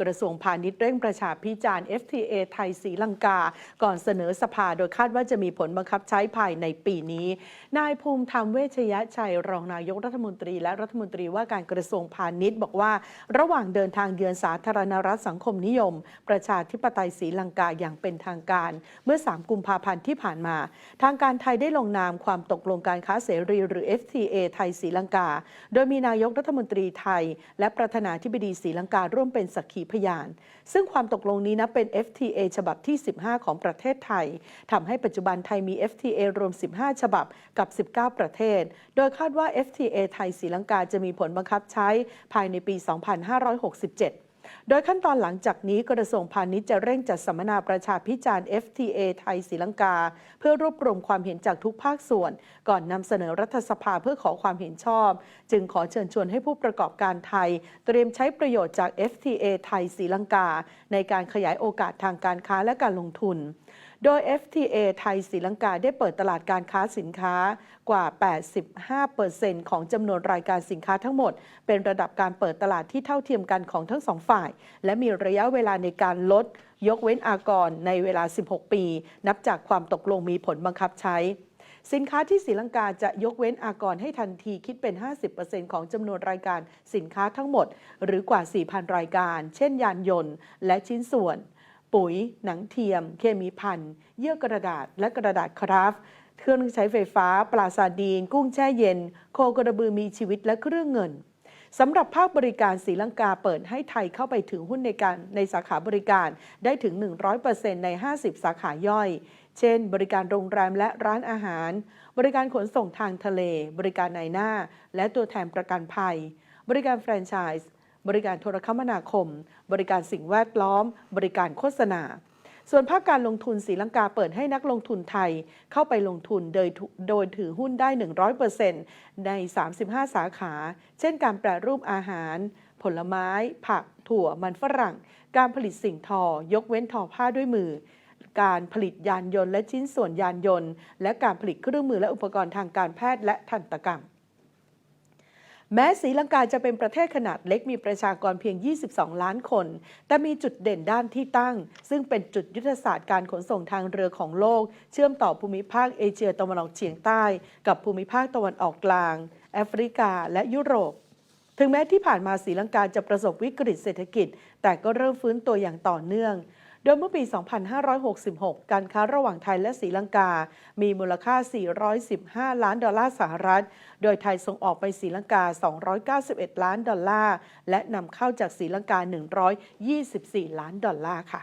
กระทรวงพาณิชย์เร่งประชาพิจารณ์ FTA ไทยศรีลังกา ก่อนเสนอสภาโดยคาดว่าจะมีผลบังคับใช้ภายในปีนี้ นายภูมิธรรมเวชยชัย รองนายกรัฐมนตรี และรัฐมนตรีว่าการกระทรวงพาณิชย์ บอกว่า ระหว่างเดินทางเยือนสาธารณรัฐสังคมนิยม ประชาธิปไตยศรีลังกาอย่างเป็นทางการ เมื่อ 3 กุมภาพันธ์ที่ผ่านมา ทางการไทยได้ลงนามความตกลงการค้าเสรีหรือ FTA ไทยศรีลังกา โดยมีนายกรัฐมนตรีไทย และประธานาธิบดีศรีลังการ่วมเป็นสักขีพยาน ซึ่งความตกลงนี้นะเป็น FTA ฉบับที่ 15 ของประเทศไทยทำให้ปัจจุบันไทยมี FTA รวม 15 ฉบับกับ 19 ประเทศ โดยคาดว่า FTA ไทยศรีลังกาจะมีผลบังคับใช้ภายในปี 2567 โดยขั้นตอนหลังจากนี้กระทรวงพาณิชย์จะเร่งจัดสัมมนาประชาพิจารณ์ FTA ไทยศรีลังกา เพื่อรวบรวมความเห็นจากทุกภาคส่วน ก่อนนำเสนอรัฐสภาเพื่อขอความเห็นชอบ จึงขอเชิญชวนให้ผู้ประกอบการไทย เตรียมใช้ประโยชน์จาก FTA ไทยศรีลังกา ในการขยายโอกาสทางการค้าและการลงทุน โดย FTA ไทยศรีลังกาได้เปิดตลาดการค้าสินค้ากว่า 85%ของจำนวนรายการสินค้าทั้งหมด เป็นระดับการเปิดตลาดที่เท่าเทียมกันของทั้งสองฝ่าย และมีระยะเวลาในการลด ยกเว้นอากรในเวลา 16 ปี นับจากความตกลงมีผลบังคับใช้สินค้าที่ศรีลังกาจะยกเว้นอากรให้ทันทีคิดเป็น 50%ของจำนวนรายการสินค้าทั้งหมด หรือกว่า 4,000 รายการ เช่นยานยนต์ และชิ้นส่วน ปุ๋ย หนังเทียม เคมีพันเยื่อกระดาษ และกระดาษคราฟต์เครื่องใช้ไฟฟ้า ปลาซาดีน กุ้งแช่เย็น โคกระบือมีชีวิตและเครื่องเงินสำหรับภาคบริการศรีลังกาเปิดให้ไทยเข้าไปถือหุ้นในการในสาขาบริการได้ถึง 100%ใน 50 สาขาย่อย เช่น บริการโรงแรมและร้านอาหาร บริการขนส่งทางทะเล บริการในหน้า และตัวแทนประกันภัย บริการแฟรนไชส์ บริการโทรคมนาคม บริการสิ่งแวดล้อม บริการโฆษณา ส่วนภาคการลงทุนศรีลังกาเปิดให้นักลงทุนไทย เข้าไปลงทุนโดยโดยถือหุ้นได้ 100%ใน 35 สาขา เช่นการแปรรูปอาหาร ผลไม้ ผัก ถั่ว มันฝรั่ง การผลิตสิ่งทอ ยกเว้นทอผ้าด้วยมือการผลิตยานยนต์และชิ้นส่วนยานยนต์ และการผลิตเครื่องมือและอุปกรณ์ทางการแพทย์และทันตกรรม แม้ศรีลังกาจะเป็นประเทศขนาดเล็กมีประชากรเพียง 22 ล้านคน แต่มีจุดเด่นด้านที่ตั้ง ซึ่งเป็นจุดยุทธศาสตร์การขนส่งทางเรือของโลก เชื่อมต่อภูมิภาคเอเชียตะวันออกเฉียงใต้ กับภูมิภาคตะวันออกกลาง แอฟริกา และยุโรปถึงแม้ที่ผ่านมาศรีลังกาจะประสบวิกฤตเศรษฐกิจ แต่ก็เริ่มฟื้นตัวอย่างต่อเนื่อง โดยเมื่อปี 2566 การค้าระหว่างไทยและศรีลังกา มีมูลค่า 415 ล้านดอลลาร์สหรัฐ โดยไทยส่งออกไปศรีลังกา 291 ล้านดอลลาร์ และนำเข้าจากศรีลังกา 124 ล้านดอลลาร์ค่ะ